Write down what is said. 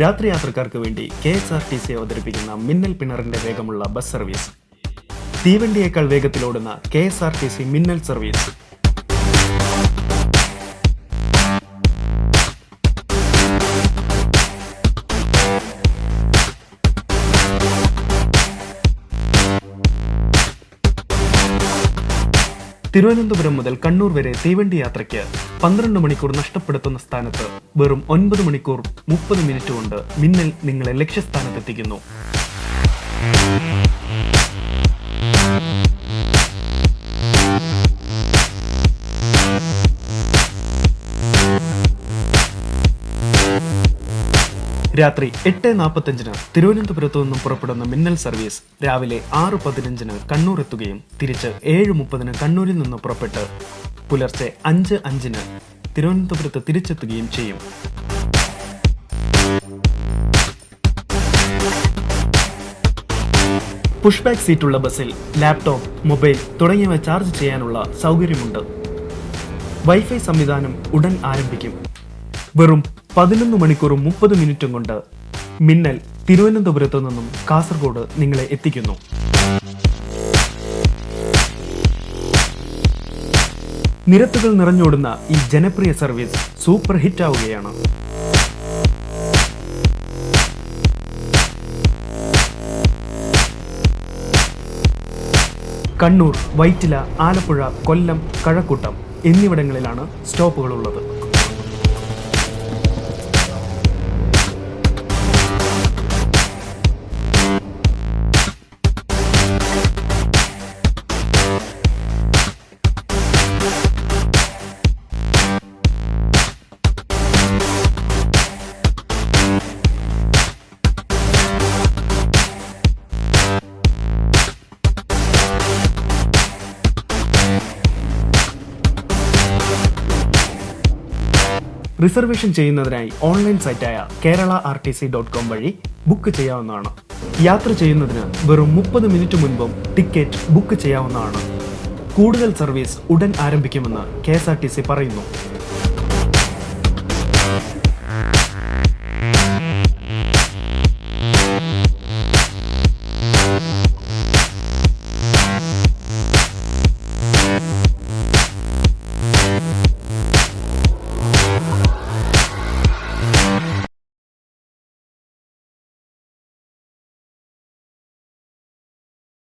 രാത്രി യാത്രക്കാർക്ക് വേണ്ടി K S R T C അവതരിപ്പിക്കുന്ന മിന്നൽ പിണറിന്റെ വേഗമുള്ള ബസ് സർവീസ്. തീവണ്ടിയേക്കാൾ വേഗത്തിലോടുന്ന K S R T C Minnal service. Thiruvananthapuram മുതൽ കണ്ണൂർ വരെ തീവണ്ടി യാത്രയ്ക്ക് പന്ത്രണ്ട് മണിക്കൂർ നഷ്ടപ്പെടുത്തുന്ന സ്ഥാനത്ത് വെറും ഒൻപത് മണിക്കൂർ മുപ്പത് മിനിറ്റ് കൊണ്ട് മിന്നൽ നിങ്ങളെ ലക്ഷ്യസ്ഥാനത്തെത്തിക്കുന്നു. രാത്രി എട്ട് നാൽപ്പത്തഞ്ചിന് തിരുവനന്തപുരത്തു നിന്നും പുറപ്പെടുന്ന മിന്നൽ സർവീസ് രാവിലെ ആറ് പതിനഞ്ചിന് കണ്ണൂർ എത്തുകയും തിരിച്ച് ഏഴ് മുപ്പതിന് കണ്ണൂരിൽ നിന്ന് പുറപ്പെട്ട് പുലർച്ചെ അഞ്ച് അഞ്ചിന് തിരുവനന്തപുരത്ത് തിരിച്ചെത്തുകയും ചെയ്യും. പുഷ് ബാക്ക് സീറ്റുള്ള ബസ്സിൽ ലാപ്ടോപ്പ് മൊബൈൽ തുടങ്ങിയവ ചാർജ് ചെയ്യാനുള്ള സൗകര്യമുണ്ട്. വൈഫൈ സംവിധാനം ഉടൻ ആരംഭിക്കും. വെറും പതിനൊന്ന് മണിക്കൂറും മുപ്പത് മിനിറ്റും കൊണ്ട് മിന്നൽ തിരുവനന്തപുരത്തു നിന്നും കാസർഗോഡ് നിങ്ങളെ എത്തിക്കുന്നു. നിരത്തുകൾ നിറഞ്ഞോടുന്ന ഈ ജനപ്രിയ സർവീസ് സൂപ്പർ ഹിറ്റ് ആവുകയാണ്. കണ്ണൂർ വൈറ്റില ആലപ്പുഴ കൊല്ലം കഴക്കൂട്ടം എന്നിവിടങ്ങളിലാണ് സ്റ്റോപ്പുകൾ റിസർവേഷൻ ചെയ്യുന്നതിനായി online സൈറ്റായ Kerala R T C dot com വഴി ബുക്ക് ചെയ്യാവുന്നതാണ്. യാത്ര ചെയ്യുന്നതിന് വെറും മുപ്പത് മിനിറ്റ് മുൻപും ടിക്കറ്റ് ബുക്ക് ചെയ്യാവുന്നതാണ്. കൂടുതൽ സർവീസ് ഉടൻ ആരംഭിക്കുമെന്ന് K S R T C പറയുന്നു.